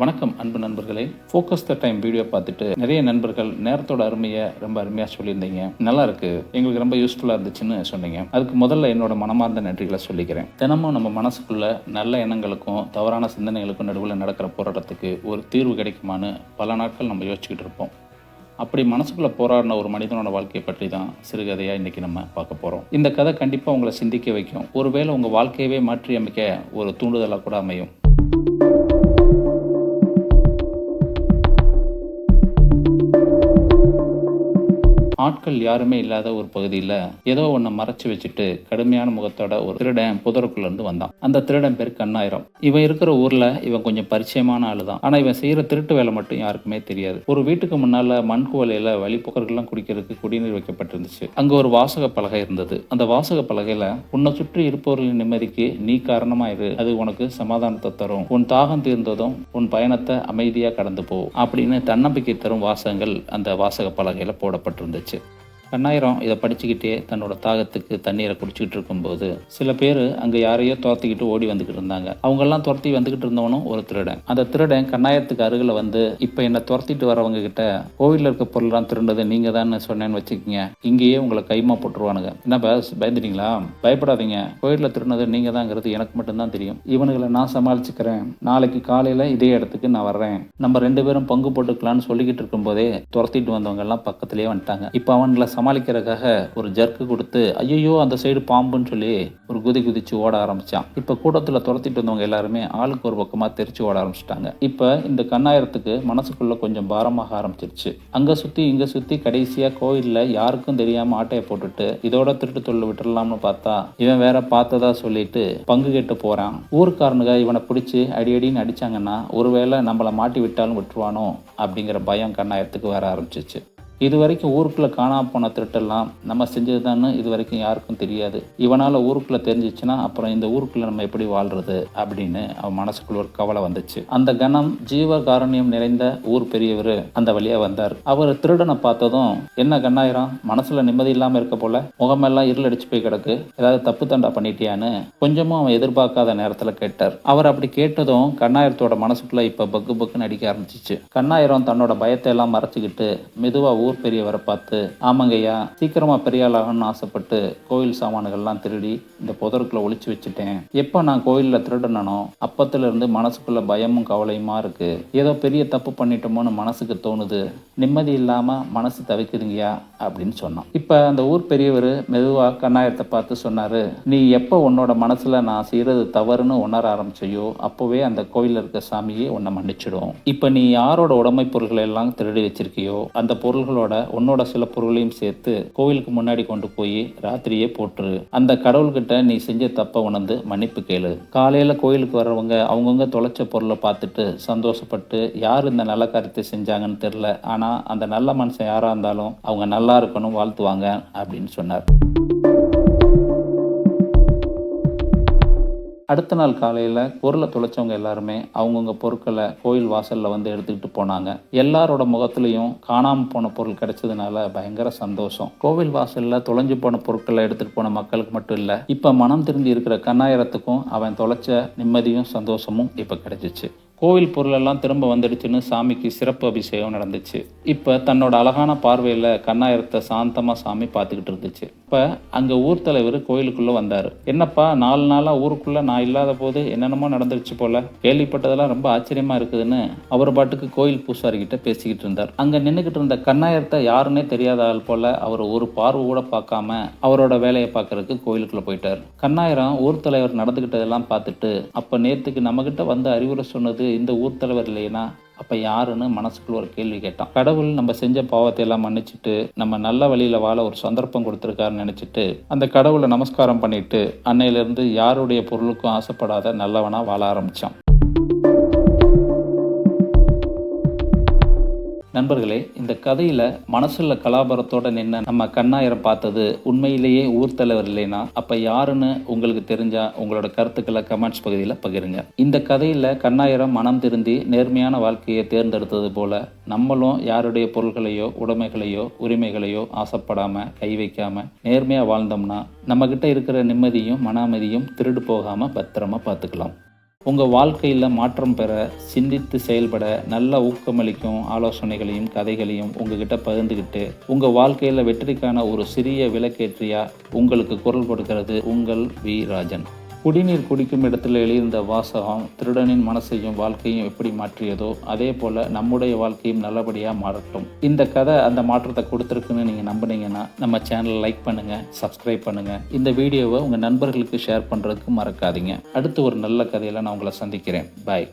வணக்கம் அன்பு நண்பர்களே. ஃபோக்கஸ் த டைம் வீடியோ பார்த்துட்டு நிறைய நண்பர்கள் நேரத்தோட அருமையை ரொம்ப அருமையாக சொல்லியிருந்தீங்க. நல்லா இருக்கு. எங்களுக்கு ரொம்ப யூஸ்ஃபுல்லாக இருந்துச்சுன்னு சொன்னீங்க. அதுக்கு முதல்ல என்னோட மனமார்ந்த நன்றிகளை சொல்லிக்கிறேன். தினமும் நம்ம மனசுக்குள்ள நல்ல எண்ணங்களுக்கும் தவறான சிந்தனைகளுக்கும் நடுவில் நடக்கிற போராட்டத்துக்கு ஒரு தீர்வு கிடைக்குமான்னு பல நாட்கள் நம்ம யோசிச்சுக்கிட்டு இருப்போம். அப்படி மனசுக்குள்ள போராடின ஒரு மனிதனோட வாழ்க்கையை பற்றி தான் சிறுகதையாக இன்னைக்கு நம்ம பார்க்க போகிறோம் இந்த கதை கண்டிப்பாக உங்களை சிந்திக்க வைக்கும். ஒருவேளை உங்கள் வாழ்க்கையவே மாற்றி அமைக்க ஒரு தூண்டுதலாக கூட அமையும். ஆட்கள் யாருமே இல்லாத ஒரு பகுதியில் ஏதோ ஒன்றை மறைச்சு வச்சுட்டு கடுமையான முகத்தோட ஒரு திருடன் புதருக்குள்ள இருந்து வந்தான். அந்த திருடன் பேர் கண்ணாயிரம். இவன் இருக்கிற ஊர்ல இவன் கொஞ்சம் பரிச்சயமான ஆளு தான் ஆனா இவன் செய்யற திருட்டு வேலை மட்டும் யாருக்குமே தெரியாது. ஒரு வீட்டுக்கு முன்னால மண் குவலையில வழிபோக்கர்கள்லாம் குடிக்கிறதுக்கு குடிநீர் வைக்கப்பட்டிருந்துச்சு. அங்க ஒரு வாசக பலகை இருந்தது. அந்த வாசக பலகையில உன்னை சுற்றி இருப்பவர்களின் நிம்மதிக்கு நீ காரணமா இரு. அது உனக்கு சமாதானத்தை தரும். உன் தாகம் தீர்ந்ததும் உன் பயணத்தை அமைதியா கடந்து போ. அப்படின்னு தன்னம்பிக்கை தரும் வாசகங்கள் அந்த வாசக பலகையில போடப்பட்டிருந்துச்சு. области – கண்ணாயிரம் இதை படிச்சுக்கிட்டே தன்னோட தாகத்துக்கு தண்ணீரை குடிச்சிக்கிட்டு இருக்கும்போது சில பேர் அங்கே யாரையோ துரத்திக்கிட்டு ஓடி வந்துக்கிட்டு இருந்தாங்க. அவங்கெல்லாம் துரத்தி வந்துக்கிட்டு இருந்தவனும் ஒரு திருடன். அந்த திருடன் கண்ணாயிரத்துக்கு அருகில் வந்து இப்போ என்னை துரத்திட்டு வரவங்க கிட்ட கோவிலில் இருக்க பொருள்லாம் திருண்டது நீங்கள் தான் சொன்னேன்னு வச்சுக்கோங்க. இங்கேயே உங்களை கைமா போட்டுருவானுங்க. என்ன பஸ் பயந்துட்டீங்களா? பயப்படாதீங்க. கோயிலில் திருடினது நீங்கள் தாங்கிறது எனக்கு மட்டும்தான் தெரியும். இவனுங்களை நான் சமாளிச்சுக்கிறேன். நாளைக்கு காலையில் இதே இடத்துக்கு நான் வர்றேன். நம்ம ரெண்டு பேரும் பங்கு போட்டுக்கலாம்னு சொல்லிக்கிட்டு இருக்கும்போதே துரத்திட்டு வந்தவங்க எல்லாம் பக்கத்துலேயே வந்துட்டாங்க. இப்போ அவன்களை சமாளிக்கிறதுக்காக ஒரு ஜர்க்கு கொடுத்து ஐயோ அந்த சைடு பாம்புன்னு சொல்லி ஒரு குதி குதிச்சு ஓட ஆரம்பிச்சான். இப்போ கூட்டத்தில் துரத்திட்டு வந்தவங்க எல்லாருமே ஆளுக்கு ஒரு பக்கமாக தெரிச்சு ஓட ஆரம்பிச்சிட்டாங்க. இப்போ இந்த கண்ணாயிரத்துக்கு மனசுக்குள்ள கொஞ்சம் பாரமாக ஆரம்பிச்சிருச்சு. அங்கே சுற்றி இங்கே சுற்றி கடைசியாக கோயிலில் யாருக்கும் தெரியாமல் ஆட்டையை போட்டுட்டு இதோட திருட்டு தொழில் விட்டுடலாம்னு பார்த்தா இவன் வேற பார்த்ததா சொல்லிட்டு பங்கு கேட்டு போகிறான் ஊருக்காரனுங்க இவனை பிடிச்சி அடி அடின்னு அடிச்சாங்கன்னா ஒருவேளை நம்மளை மாட்டி விட்டாலும் விட்டுருவானோ? அப்படிங்கிற பயம் கண்ணாயிரத்துக்கு வர ஆரம்பிச்சிச்சு இது வரைக்கும் ஊருக்குள்ளே காணாம போன திருட்டெல்லாம் நம்ம செஞ்சதுதான்னு இது வரைக்கும் யாருக்கும் தெரியாது. இவனால் ஊருக்குள்ளே தெரிஞ்சிச்சுன்னா அப்புறம் இந்த ஊருக்குள்ளே நம்ம எப்படி வாழ்றது அப்படின்னு அவன் மனசுக்குள்ள ஒரு கவலை வந்துச்சு. அந்த கணம் ஜீவ காரணியம் நிறைந்த ஊர் பெரியவர் அந்த வழியாக வந்தார். அவர் திருடனை பார்த்ததும் என்ன கண்ணாயிரம்? மனசில் நிம்மதி இல்லாமல் இருக்க போல? முகமெல்லாம் இருளடிச்சு போய் கிடக்கு. ஏதாவது தப்பு தண்டா பண்ணிட்டியான்னு? கொஞ்சமும் அவன் எதிர்பார்க்காத நேரத்தில் கேட்டார். அவர் அப்படி கேட்டதும் கண்ணாயிரத்தோட மனசுக்குள்ளே இப்போ பக்கு பக்குன்னு அடிக்க ஆரம்பிச்சிச்சு. கண்ணாயிரம் தன்னோட பயத்தை எல்லாம் மறைச்சிக்கிட்டு மெதுவாக ஊர் பெரியவரை பார்த்து ஆமாங்கய்யா சீக்கிரமாக பெரிய ஆளாகணும்னு ஆசைப்பட்டு கோயில் சாமான்கள்லாம் திருடி இந்த புதருக்குள்ளே ஒழிச்சு வச்சுட்டேன். எப்போ நான் கோயிலில் திருடனோ அப்பத்துல இருந்து மனசுக்குள்ள பயமும் கவலையுமா இருக்குது ஏதோ பெரிய தப்பு பண்ணிட்டோமோன்னு மனசுக்கு தோணுது. நிம்மதி இல்லாமல் மனசு தவிக்குதுங்கய்யா அப்படின்னு சொன்னான். இப்போ அந்த ஊர் பெரியவர் மெதுவா கண்ணாயத்தை பார்த்து சொன்னாரு நீ எப்போ உன்னோட மனசுல நான் செய்யறது தவறுன்னு உணர ஆரம்பிச்சையோ அப்போவே அந்த கோயிலில் இருக்க சாமியே உன்னை மன்னிச்சிடும். இப்போ நீ யாரோட உடைமை பொருள்களை எல்லாம் திருடி வச்சிருக்கியோ அந்த பொருள்களோட உன்னோட சில பொருளையும் சேர்த்து கோவிலுக்கு முன்னாடி கொண்டு போய் ராத்திரியே போட்டுரு. அந்த கடவுள்கிட்ட நீ செஞ்ச தப்பை உணர்ந்து மன்னிப்பு கேளு. காலையில கோயிலுக்கு வர்றவங்க அவங்கவுங்க தொலைச்ச பொருளை பார்த்துட்டு சந்தோஷப்பட்டு யார் இந்த நல்ல காரியத்தை செஞ்சாங்கன்னு தெரில ஆனா அந்த நல்ல மனுஷன் யாரா இருந்தாலும் அவங்க நல்லா இருக்கணும் வாழ்த்துவாங்க அப்படின்னு சொன்னார். அடுத்த நாள் காலையில் பொருளை தொலைச்சவங்க எல்லாருமே அவங்கவுங்க பொருட்களை கோயில் வாசலில் வந்து எடுத்துக்கிட்டு போனாங்க. எல்லாரோட முகத்துலையும் காணாமல் போன பொருள் கிடைச்சதுனால பயங்கர சந்தோஷம். கோவில் வாசலில் தொலைஞ்சு போன பொருட்களை எடுத்துகிட்டு போன மக்களுக்கு மட்டும் இல்லை இப்போ மனம் திரும்பி இருக்கிற கண்ணாயிரத்துக்கும் அவன் தொலைச்ச நிம்மதியும் சந்தோஷமும் இப்போ கிடைச்சிச்சு. கோவில் பொருளெல்லாம் திரும்ப வந்துடுச்சுன்னு சாமிக்கு சிறப்பு அபிஷேகம் நடந்துச்சு. இப்போ தன்னோட அழகான பார்வையில் கண்ணாயிரத்தை சாந்தமாக சாமி பார்த்துக்கிட்டு இருந்துச்சு. இப்போ அங்கே ஊர் தலைவர் கோயிலுக்குள்ளே வந்தார். என்னப்பா நாலு நாளாக ஊருக்குள்ளே நான் இல்லாத போது என்னென்னமோ நடந்துருச்சு போல. கேள்விப்பட்டதெல்லாம் ரொம்ப ஆச்சரியமாக இருக்குதுன்னு அவர் பாட்டுக்கு கோயில் பூசாரிக்கிட்ட பேசிக்கிட்டு இருந்தார். அங்கே நின்றுக்கிட்டு இருந்த கண்ணாயிரத்தை யாருன்னே தெரியாத ஆள் போல் அவர் ஒரு பார்வை கூட பார்க்காம அவரோட வேலையை பார்க்கறதுக்கு கோயிலுக்குள்ளே போயிட்டார். கண்ணாயிரம் ஊர் தலைவர் நடந்துக்கிட்டதெல்லாம் பார்த்துட்டு அப்போ நேற்றுக்கு நம்மக்கிட்ட வந்து அறிவுரை சொன்னது இந்த ஊர் தலைவர் இல்லைன்னா அப்போ யாருன்னு மனசுக்குள்ள ஒரு கேள்வி கேட்டான். கடவுள் நம்ம செஞ்ச பாவத்தை எல்லாம் மன்னிச்சுட்டு நம்ம நல்ல வழியில வாழ ஒரு சந்தர்ப்பம் கொடுத்துருக்காருன்னு நினைச்சிட்டு அந்த கடவுளை நமஸ்காரம் பண்ணிட்டு அன்னையிலிருந்து யாருடைய பொருளுக்கும் ஆசைப்படாத நல்லவனா வாழ ஆரம்பிச்சான். நண்பர்களே இந்த கதையில மனசுள்ள கலாபரத்தோட நின்ன நம்ம கண்ணாயிரம் பார்த்தது உண்மையிலேயே ஊர் தலைவர் இல்லைனா? அப்ப யாருன்னு உங்களுக்கு தெரிஞ்சா உங்களோட கருத்துக்களை கமெண்ட்ஸ் பகுதியில் பகிருங்க. இந்த கதையில கண்ணாயிரம் மனம் திருந்தி நேர்மையான வாழ்க்கையை தேர்ந்தெடுத்தது போல நம்மளும் யாருடைய பொருள்களையோ உடைமைகளையோ உரிமைகளையோ ஆசைப்படாம கை வைக்காம நேர்மையா வாழ்ந்தோம்னா நம்ம கிட்ட இருக்கிற நிம்மதியும் மன அமைதியும் திருடு போகாம பத்திரமா பார்த்துக்கலாம். உங்கள் வாழ்க்கையில் மாற்றம் பெற சிந்தித்து செயல்பட நல்ல ஊக்கமளிக்கும் ஆலோசனைகளையும் கதைகளையும் உங்ககிட்ட பகிர்ந்துக்கிட்டு உங்கள் வாழ்க்கையில் வெற்றிக்கான ஒரு சிறிய விளக்கேற்றியா உங்களுக்கு குரல் கொடுக்கிறது உங்கள் வி. ராஜன். குடிநீர் குடிக்கும் இடத்தில் எழுந்த வாசகம் திருடனின் மனசையும் வாழ்க்கையும் எப்படி மாற்றியதோ அதே போல் நம்முடைய வாழ்க்கையும் நல்லபடியாக மாறட்டும். இந்த கதை அந்த மாற்றத்தை கொடுத்துருக்குன்னு நீங்கள் நம்புனீங்கன்னா நம்ம சேனலை லைக் பண்ணுங்கள் சப்ஸ்கிரைப் பண்ணுங்கள் இந்த வீடியோவை உங்கள் நண்பர்களுக்கு ஷேர் பண்ணுறதுக்கு மறக்காதீங்க. அடுத்து ஒரு நல்ல கதையில் நான் உங்களை சந்திக்கிறேன். பாய்